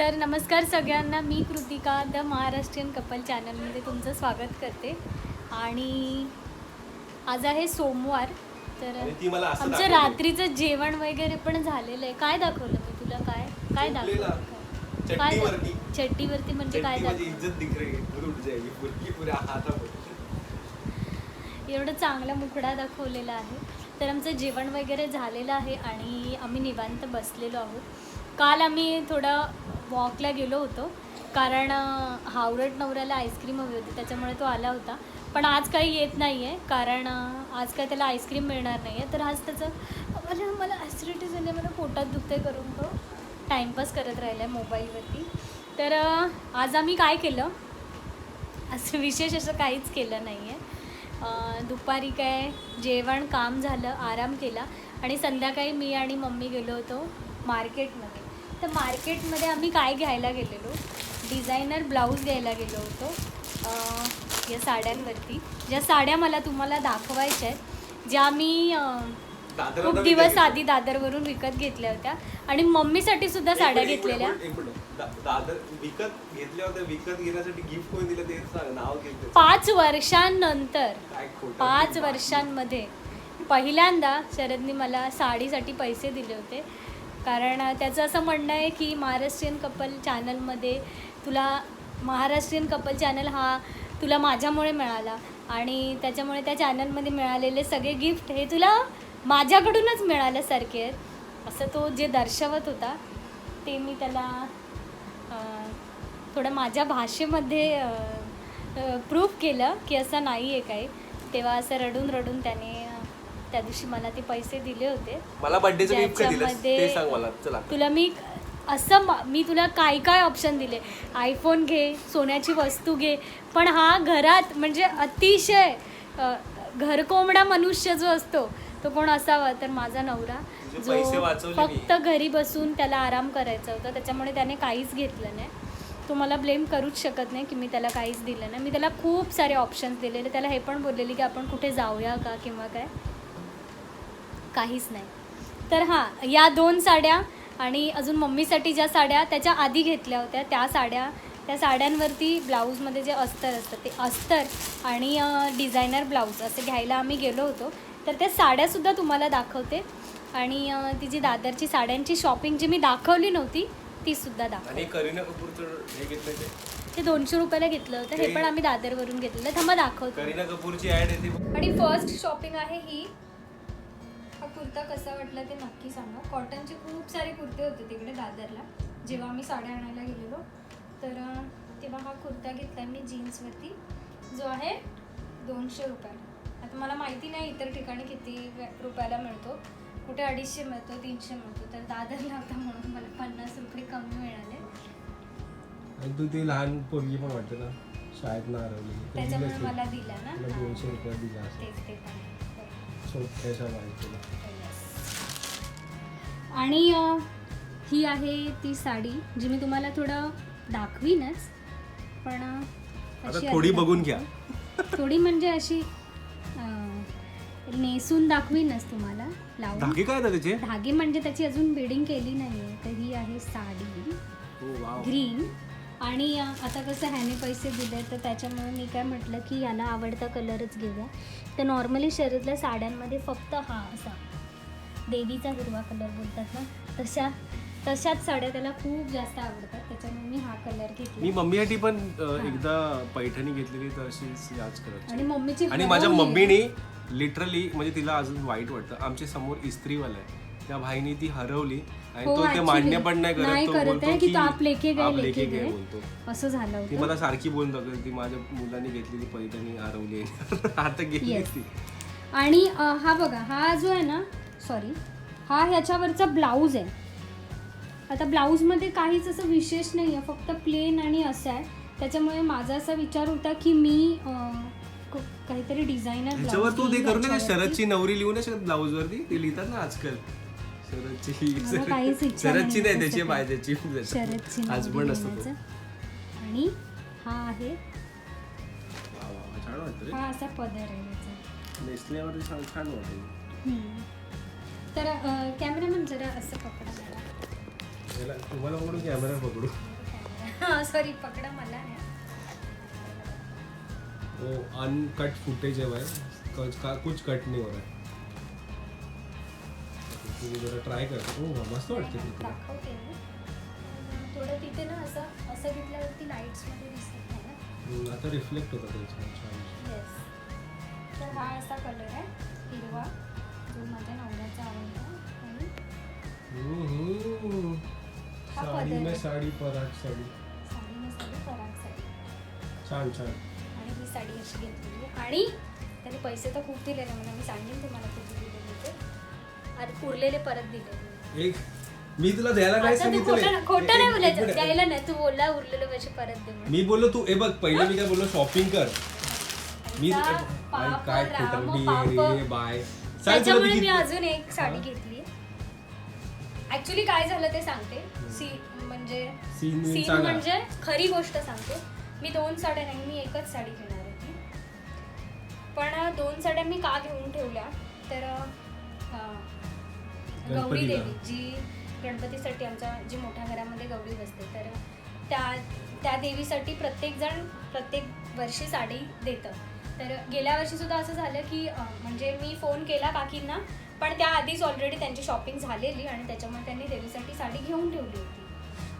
तर नमस्कार सगळ्यांना मी कृतिका द महाराष्ट्रीयन कपल चॅनलमध्ये तुमचं स्वागत करते. आणि आज आहे सोमवार तर ती आमचं. रात्रीचं जेवण वगैरे पण झालेलं आहे. काय दाखवलं मी तुला? काय काय. दाखवलं? काय? चड्डीवरती म्हणजे काय दाखवलं? एवढं चांगला मुखडा दाखवलेला आहे. तर आमचं जेवण वगैरे झालेलं आहे आणि आम्ही निवांत बसलेलो आहोत. काल आम्ही थोडं वॉकला गेलो होतो. कारण हावरट नवऱ्याला आईस्क्रीम हवी होती त्याच्यामुळे तो आला होता. पण आज काही येत नाही आहे कारण आज काय त्याला आईस्क्रीम मिळणार नाही आहे तर आज त्याचं मला मला ॲसिडिटी झाली मला पोटात दुखते करून तो टाईमपास करत राहिला आहे मोबाईलवरती. तर आज आम्ही काय केलं? असं विशेष असं काहीच केलं नाही आहे दुपारी काय जेवण काम झालं आराम केला. आणि संध्याकाळी मी आणि मम्मी गेलो होतो मार्केटमध्ये तर मार्केटमध्ये आम्ही काय घ्यायला गेलेलो? डिझायनर ब्लाऊज घ्यायला गेलो होतो. या साड्यांवरती. ज्या साड्या मला तुम्हाला दाखवायच्या आहेत ज्या मी खूप दिवस. आधी दादरवरून विकत घेतल्या होत्या. आणि मम्मीसाठी सुद्धा साड्या घेतलेल्या मिनिट, एक मिनिट. दा- दादर विकत घेतल्या होत्या विकत घेण्यासाठी गिफ्ट कोणी दिलं ते सांग नाव घेतलं पाच वर्षांनंतर पाच वर्षांमध्ये पहिल्यांदा शरदने मला साडीसाठी पैसे दिले होते. कारण त्याचं असं म्हणणं आहे की महाराष्ट्रीयन कपल चॅनलमध्ये तुला महाराष्ट्रीयन कपल चॅनल हा तुला माझ्यामुळे मिळाला आणि त्याच्यामुळे त्या चॅनलमध्ये मिळालेले सगळे गिफ्ट हे तुला माझ्याकडूनच मिळाल्यासारखे आहेत. असं तो जे दर्शवत होता ते मी त्याला थोडं माझ्या भाषेमध्ये प्रूफ केलं की असं नाही आहे काही. तेव्हा असं रडून रडून त्याने त्या दिवशी मला ते पैसे दिले होते. मला बर्थडेचं गिफ्ट काय दिलं ज्याच्यामध्ये ते सांग मला. चला. तुला मी असं मा- मी तुला काय काय ऑप्शन दिले? आयफोन घे सोन्याची वस्तू घे. पण हा घरात म्हणजे अतिशय अ, घरकोंबडा मनुष्य जो असतो तो कोण असावा? तर माझा नवरा तुझे पैसे जो वाचवले मी. फक्त घरी बसून त्याला आराम करायचा होता त्याच्यामुळे त्याने काहीच घेतलं नाही. तो मला ब्लेम करूच शकत नाही की मी त्याला काहीच दिलं नाही. मी त्याला खूप सारे ऑप्शन्स दिलेले. त्याला हे पण बोललेली की आपण कुठे जाऊया का किंवा काय? काहीच नाही. तर हां या दोन साड्या आणि अजून मम्मीसाठी ज्या साड्या त्याच्या आधी घेतल्या होत्या त्या साड्या त्या साड्यांवरती ब्लाऊजमध्ये जे अस्तर असतं ते अस्तर आणि डिझायनर ब्लाऊज असे घ्यायला आम्ही गेलो होतो. तर त्या साड्यासुद्धा तुम्हाला दाखवते आणि ती जी दादरची साड्यांची शॉपिंग जी मी दाखवली नव्हती तीसुद्धा दाखव आणि करीना कपूरचं हे घेतलं ते? दोनशे रुपयाला घेतलं होतं हे पण आम्ही दादरवरून घेतलेलं. थांबा दाखवतो. करीना कपूरची. आणि फर्स्ट शॉपिंग आहे हा. कुर्ता कसा वाटला ते नक्की सांगा. कॉटनचे खूप सारे कुर्ते होते तिकडे दादरला. जेव्हा आम्ही साड्या आणायला गेलेलो तर तेव्हा हा कुर्ता घेतला मी जीन्सवरती जो आहे दोनशे रुपयाला. आता मला माहिती नाही इतर ठिकाणी किती रुपयाला मिळतो. कुठे अडीचशे मिळतो तीनशे मिळतो. तर दादरला होता म्हणून मला पन्नास रुपये कमी मिळाले. आणि तू ती लहान पोरगी पण वाटते ना शाळेत ना हरवली. त्याच्यामुळे मला. दिला ना. दोनशे रुपये दिला तेच ते आणि ही आहे ती साडी जी मी तुम्हाला थोडं दाखवीनच पण अशी थोडी. बघून घ्या. थोडी म्हणजे अशी नेसून दाखवीनच तुम्हाला लावून. धागे काय त्याचे? धागे म्हणजे त्याची अजून बिडिंग केली नाहीये तर ही आहे साडी. ग्रीन. आणि आता कसं ह्याने पैसे दिले तर त्याच्यामुळे मी काय म्हटलं की याला आवडता कलरच घेऊया. तर नॉर्मली शरीरातल्या साड्यांमध्ये फक्त हा असा देवीचा हिरवा कलर बोलतात ना तशा तशाच साड्या त्याला खूप जास्त आवडतात त्याच्यामुळे मी हा कलर मी घेतला मम्मीसाठी पण अं, एकदा पैठणी घेतलेली तर अशीच याच आणि करायची मम्मीची आणि माझ्या हरवली. मम्मीने लिटरली म्हणजे तिला अजून वाईट वाटतं आमच्यासमोर इस्त्रीवाला आहे. त्या भाईनी ती हरवली आणि हो, तो ते actually. मान्य पण नाही नाही करत तो करत बोलतो आहे की की तो आप लेके गए, आप लेके लेके गए. बोलतो असं झालं ती होतं मला सारखी बोलून दाखवते ती माझ्या मुलांनी घेतलेली पैठणी हरवली आहे. आता गेली Yes. ती आणि अ, हा बघा हा जो आहे ना सॉरी हा ह्याच्यावरचा ब्लाऊज आहे आता ब्लाऊजमध्ये काहीच असं विशेष नाही आहे फक्त प्लेन आणि असं आहे त्याच्यामुळे माझा असा विचार होता की मी अ, क- काहीतरी डिझायनर ह्याच्यावर तू ते करू नका शरदची नवरी लिहू नाही शकत ब्लाऊज वरती ते लिहितात ना आजकाल मला शरदची काहीच इच्छा शरदची नाही त्याची शरदची नवरी हजबंड असतो. आणि हा आहे छान वाटतं हा असा पदर आहे याचा नेसल्यावरती छान छान वाटेल हम्म. तर कॅमेरामन जरा असं पकडा मला याला तुम्हाला पकडू कॅमेरा पकडू. सॉरी पकडा मला वो अनकट फुटेज है भाई कुछ का कुछ कट नहीं हो रहा है तुम्ही जरा ट्राय कर. हो मस्त वाटते ती तुला. दाखवते मी. थोडं तिथे ना असं असं घेतल्यावरती लाईट्समध्ये दिसत नाही ना. हम्म, आता रिफ्लेक्ट होतं त्याच्यावर छान येस तर हा असा कलर आहे हिरवा जो माझ्या नवऱ्याचा आवडला आणि हम्म. हा साडी पदर में आहे. साडी पराग साडी. साडी नसली पराग साडी. छान छान. आणि ही साडी अशी घेतलेली आहे. आणि त्याने पैसे तर खूप दिलेले म्हणजे मी सांगेन तुम्हाला ते आणि उरलेले परत दिलेले एक मी तुला द्यायला आता तू खोटं खोटं नाही बोलायचं. द्यायला नाही. तू बोलला उरलेले पैसे परत दे म्हणून. मी बोललो तू ए बघ पहिले मी काय बोललो शॉपिंग कर. मी आता आई, पाप, काय राम, खोटं पाप. रे बाय. सांग तुला त्याच्यामुळे मी किती- अजून एक साडी घेतली. ऍक्च्युली काय झालं ते सांगते. सी म्हणजे Scene सांगा. म्हणजे खरी गोष्ट सांगते. मी दोन साड्या नाही मी एकच साडी घेणार होती. पण दोन साड्या मी का घेऊन ठेवल्या? तर अं, गौरी. देवी जी गणपतीसाठी आमच्या जी मोठ्या घरामध्ये गौरी बसते तर त्या त्या देवीसाठी प्रत्येकजण प्रत्येक वर्षी साडी देतं. तर गेल्या वर्षी सुद्धा असं झालं की म्हणजे मी फोन केला काकींना पण त्या आधीच ऑलरेडी त्यांची शॉपिंग झालेली आणि त्याच्यामुळे त्यांनी देवीसाठी साडी घेऊन ठेवली होती.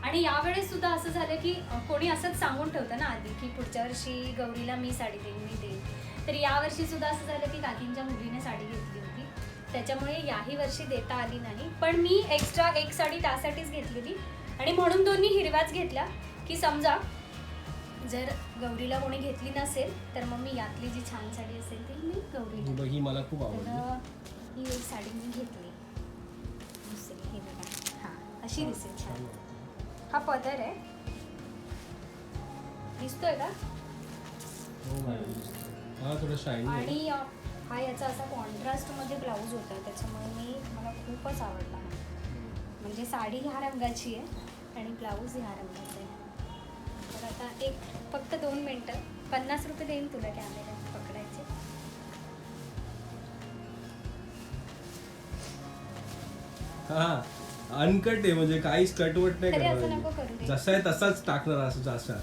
आणि यावेळेस सुद्धा असं झालं की कोणी असंच सांगून ठेवतं ना आधी की पुढच्या वर्षी गौरीला मी साडी देईन मी देईन. तर यावर्षी सुद्धा असं झालं की काकींच्या मुलीने साडी घेतली त्याच्यामुळे याही वर्षी देता आली नाही. पण मी एक्स्ट्रा एक साडी त्यासाठीच घेतलेली. आणि म्हणून दोन्ही हिरव्याच घेतल्या. की समजा जर गौरीला कोणी घेतली नसेल तर मग मी यातली जी छान साडी असेल ती मी बघ, ही मला खूप आवडली. ही एक साडी मी घेतली. दिसेल हे बघा. हां अशी दिसेल छान. हा पदर आहे. दिसतोय का? हो, आणि हा याचा असा कॉन्ट्रास्टमध्ये ब्लाऊज होता त्याच्यामुळे मी मला खूपच आवडला. म्हणजे साडी ह्या रंगाची आहे आणि ब्लाऊज ह्या रंगाचा आहे. तर आता एक फक्त दोन मिनटं. पन्नास रुपये देईन तुला कॅमेरा पकडायचे. हा अनकट आहे म्हणजे काहीच कटवट नाही. जसा आहे तसाच टाकणार असं जसा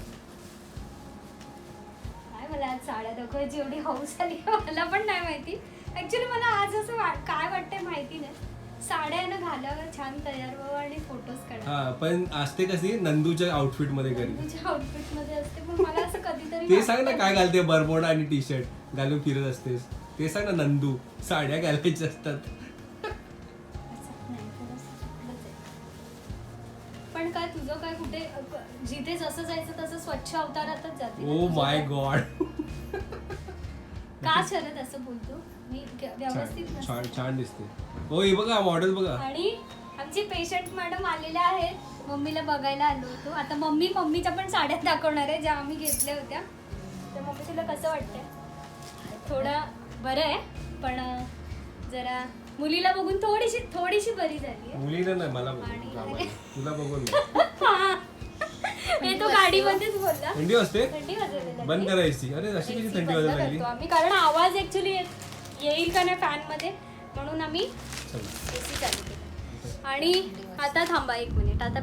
दाखवायची एवढी हौस आली मला पण नाही माहिती. ऍक्च्युली मला आज असं वा- काय वाटतंय माहिती नाही. साड्या ना घालावं छान तयार व्हावं आणि फोटोज काढावं. हा पण असते कशी नंदूच्या आउटफिटमध्ये तुझ्या आउटफिटमध्ये असते पण मला असं कधीतरी ते सांग ना काय घालते बरबोडा आणि टी शर्ट घालून फिरत असतेस. ते सांग ना नंदू साड्या घालायच्या असतात. असं नाही. पण काय तुझं काय कुठे जिथे जसं जायचं तसं स्वच्छ अवतारातच जाते ओ माय? गॉड का शरद असं बोलतो? मी व्यवस्थित छान नसते. छान दिसते. हो हे बघा मॉडेल बघा. आणि आमची पेशंट मॅडम आलेल्या आहेत. मम्मीला बघायला आलो होतो. आता मम्मी मम्मीच्या पण साड्या दाखवणार आहे ज्या आम्ही घेतल्या होत्या. तर मम्मी तुला कसं वाटतंय? थोडं बरं आहे पण जरा मुलीला बघून थोडीशी थोडीशी बरी झाली आहे. मुलीला नाही मला बघून. तुला बघून नाही. हे. तो गाडीमध्येच बोलला. थंडी वाजवलेली बंद करायची अरे अशी कशी थंडी वाजायला लागली? आम्ही कारण आवाज ऍक्च्युली येईल का नाही फॅनमध्ये म्हणून आम्ही चला. एसी चालू केला. आणि आता थांबा एक मिनिट आता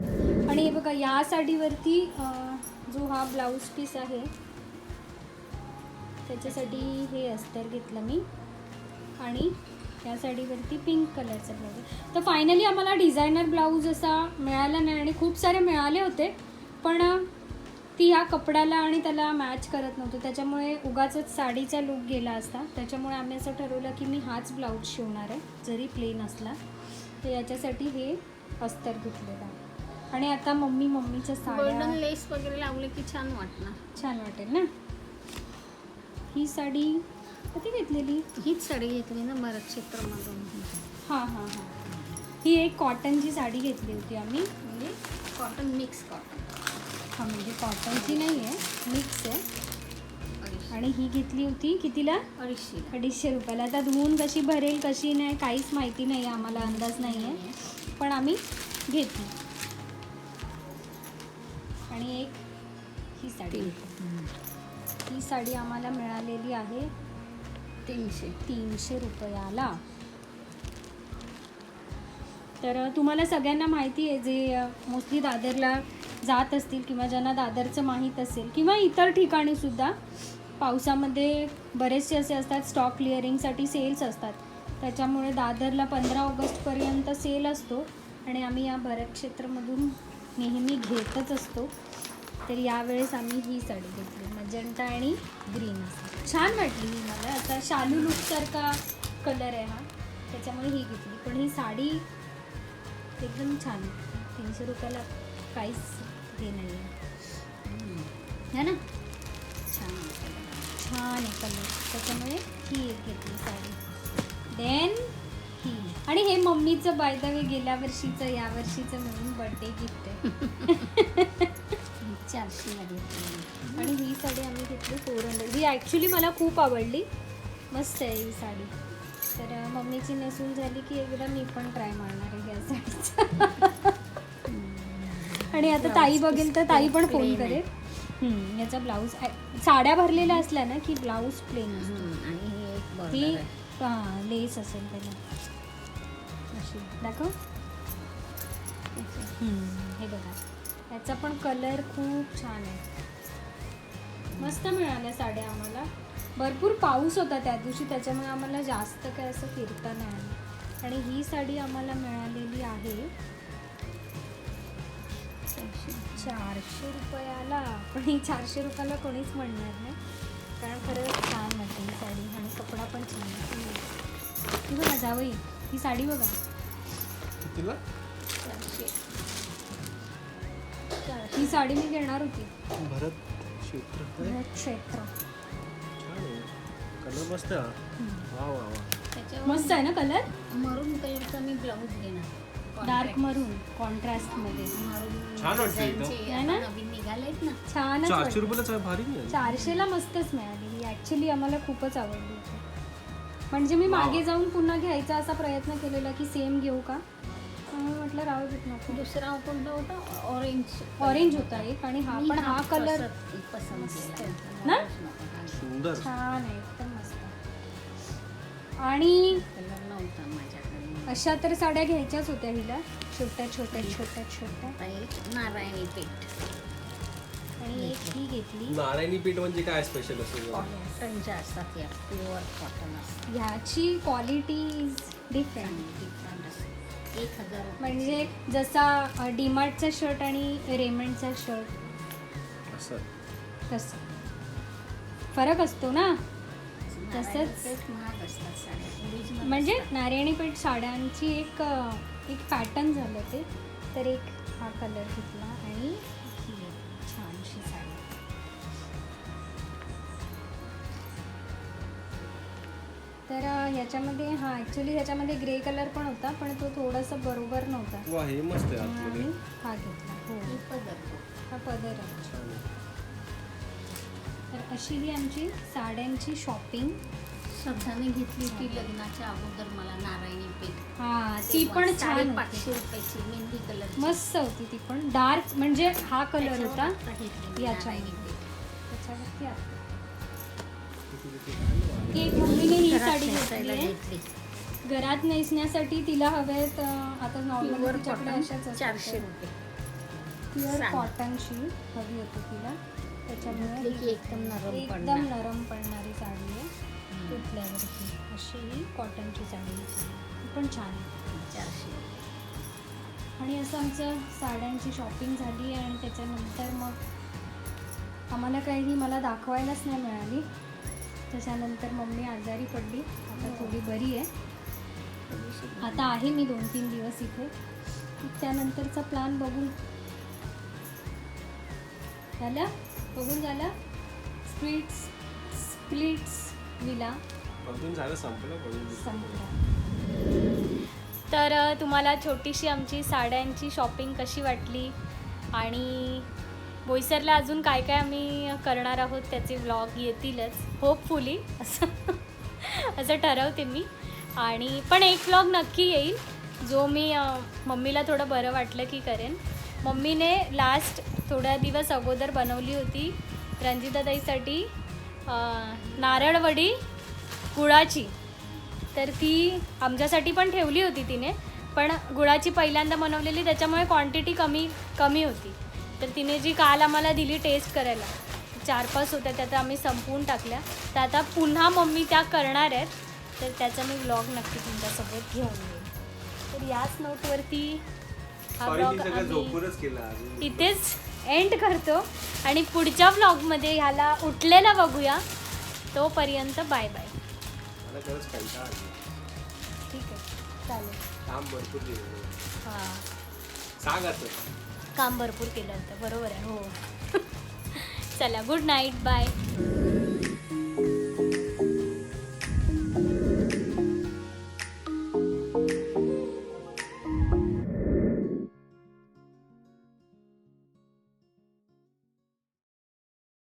आणि हे बघा या साडीवरती अं, जो हा ब्लाऊज पीस आहे त्याच्यासाठी हे अस्तर घेतलं मी. आणि या साडीवरती पिंक कलरचा ब्लाऊज तर फायनली आम्हाला डिझायनर ब्लाऊज असा मिळाला नाही आणि खूप सारे मिळाले होते. पण ती ह्या कपड्याला आणि त्याला मॅच करत नव्हतं. त्याच्यामुळे उगाच साडीचा लुक गेला असता. त्याच्यामुळे आम्ही असं ठरवलं की मी हाच ब्लाऊज शिवणार आहे जरी प्लेन असला. तर याच्यासाठी हे अस्तर घेतलेलं आहे. आणि आता मम्मी मम्मीच्या साड्या लेस वगैरे लावले की छान वाटणार. छान वाटेल ना? ही साडी कधी घेतलेली? हीच साडी घेतली ना भरत क्षेत्रामधून. हां हां हां. ही एक कॉटनची साडी घेतली होती आम्ही. म्हणजे कॉटन मिक्स कॉटन हां म्हणजे कॉटनची नाही आहे. मिक्स आहे आणि ही घेतली होती कितीला? अडीचशे. अडीचशे रुपयाला. आता धुवून कशी भरेल कशी नाही काहीच माहिती नाही आम्हाला अंदाज नाही आहे पण आम्ही घेतली. आणि एक ही साडी. ही साडी आम्हाला मिळालेली आहे. तीनशे तीनशे रुपयाला. तर तुम्हाला सगळ्यांना माहिती आहे जे मोस्टली दादरला जात असतील किंवा ज्यांना दादरचं माहीत असेल किंवा इतर ठिकाणीसुद्धा पावसामध्ये बरेचसे असे असतात स्टॉक क्लिअरिंगसाठी सेल्स असतात. त्याच्यामुळे दादरला पंधरा ऑगस्टपर्यंत सेल असतो आणि आम्ही या भरतक्षेत्रामधून नेहमी घेतच असतो. तर यावेळेस आम्ही ही साडी घेतली मजंटा आणि ग्रीन असं. छान वाटली ही मला. आता शालू लुकसारखा कलर आहे हा. त्याच्यामुळे ही घेतली. पण ही साडी एकदम छान तीनशे रुपयाला काहीच हे नाही आहे ना? छान छान आहे कलर त्याच्यामुळे ही एक घेतली साडी. Then he. आणि हे मम्मीचं बाय द वे गेल्या वर्षीचं या वर्षीचं म्हणून बर्थडे गिफ्ट आहे. चारशेला घेतली आणि ही साडी आम्ही घेतली फोर हंड्रेड ही ॲक्च्युली मला खूप आवडली. मस्त आहे ही साडी. तर मम्मीची नेसून झाली की एकदा मी पण ट्राय मारणार आहे या साडीचा. आणि आता ताई बघेल तर ताई पण फोन. करेल. याचा ब्लाऊज साड्या भरलेल्या असल्या ना की ब्लाऊज प्लेन असतो. आणि हे ती. हां लेस असेल त्याला. अशी. दाखव. हे बघा. याचा पण कलर खूप छान आहे. मस्त मिळाल्या साड्या आम्हाला. भरपूर पाऊस होता त्या दिवशी त्याच्यामुळे आम्हाला जास्त काय असं फिरता नाही आलं. आणि ही साडी आम्हाला मिळालेली आहे. चारशे रुपयाला. पण ही चारशे रुपयाला कोणीच म्हणणार नाही. कारण खरंच छान वाटते ही साडी आणि कपडा पण छान आहे. ही बघा जावई ही साडी बघा. ही साडी मी घेणार होती. भरत क्षेत्र भरत क्षेत्र. छान आहे. कलर मस्त आहे हा. वा वा वा. मस्त आहे ना कलर मरून कलरचा मी ब्लाऊज घेणार. डार्क मरून कॉन्ट्रास्टमध्ये मरून छान वाटतं एकदम. आहे ना? नवीन निघालेत ना. छानच चारशे वाटते. रुपयाला चा- भारी नाही. चारशेला मस्तच मिळाली. ही ॲक्च्युली आम्हाला खूपच आवडली. होती म्हणजे मी मागे जाऊन पुन्हा घ्यायचा असा प्रयत्न केलेला की सेम घेऊ का? म्हटलं राहू देत नको दुसरा कोणता होता. ऑरेंज ऑरेंज होता एक आणि हा पण हा कलर पसंत- केला. ना? सुंदर. छान आहे एकदम मस्त. आणि कलर नव्हता माझ्याकडे. अशा तर साड्या घ्यायच्याच होत्या हिला. छोट्या छोट्या छोट्या छोट्या. आता एक नारायणी पेठ. आणि एक ही घेतली. नारायणी पीठ म्हणजे काय स्पेशल असेल कॉटनच्या असतात या प्युअर कॉटन असतात ह्याची क्वालिटी डिफरंट डिफरंट असतात एक हजार. म्हणजे जसा डीमार्टचा शर्ट आणि रेमंडचा शर्ट. असं. तसं. फरक असतो ना? नारायणी तसंच- पेठ महाग असतात साड्या ओरिजिनल म्हणजे नारायणीपेठ साड्यांची एक एक पॅटर्न झालं ते. तर एक हा कलर घेतला आणि तर ह्याच्यामध्ये हा ॲक्च्युली ह्याच्यामध्ये ग्रे कलर पण होता पण तो थोडासा बरोबर नव्हता. वा हे मस्त आहे आतमध्ये. आम्ही हा घेतला हो. ही पदर. हा पदर आहे. छान आहे. तर अशी ही आमची साड्यांची शॉपिंग श्रद्धाने घेतली होती लग्नाच्या अगोदर मला नारायणी पेठ. हा ती पण छान होती. पाचशे रुपयाची मेहंदी कलर मस्त होती ती पण. डार्क म्हणजे हा कलर होता. याच्या त्याच्यावरती आहे. एक मम्मीने ही साडी घेतली घरात नेसण्यासाठी तिला हवेत अं, आता नॉर्मल चारशे रुपये. प्युअर. कॉटनची हवी होती तिला. त्याच्यामुळे की एकदम नरम एकदम. नरम पडणारी साडी आहे. तुटल्यावरती अशी ही कॉटनची साडी ती पण छान आहे. चारशे आणि असं आमचं साड्यांची शॉपिंग झाली आणि त्याच्यानंतर मग आम्हाला काही मला दाखवायलाच नाही मिळाली. त्याच्यानंतर मम्मी आजारी पडली. आता थोडी बरी आहे. आता आहे मी दोन तीन दिवस इथे. त्यानंतरचा प्लॅन बघू झालं? बघून झालं? स्प्लिट्स स्प्लिट्स विला बघून झालं संपलं बघून संपला. तर तुम्हाला छोटीशी आमची साड्यांची शॉपिंग कशी वाटली? आणि बोईसरला अजून काय काय आम्ही करणार आहोत त्याचे व्लॉग येतीलच होपफुली असं असं ठरवते मी. आणि पण एक व्लॉग नक्की येईल जो मी मम्मीला थोडं बरं वाटलं की करेन. मम्मीने लास्ट थोड्या दिवस अगोदर बनवली होती रंजिताताईसाठी नारळवडी गुळाची. तर ती आमच्यासाठी पण ठेवली होती तिने पण गुळाची पहिल्यांदा बनवलेली त्याच्यामुळे क्वांटिटी कमी कमी होती. तर तिने जी काल आम्हाला दिली टेस्ट करायला चार पाच होत्या त्या तर आम्ही संपवून टाकल्या. तर आता पुन्हा मम्मी त्या करणार आहेत. तर त्याचा मी ब्लॉग नक्की तुमच्यासोबत घेऊन येईल तर याच नोटवरती हा ब्लॉग आम्ही इथेच एंड करतो. आणि पुढच्या व्लॉगमध्ये ह्याला उठलेला बघूया. तोपर्यंत बाय बाय. ठीक आहे. चालेल. हां. सांग काम भरपूर केलं होतं. बरोबर आहे हो. चला गुड नाईट बाय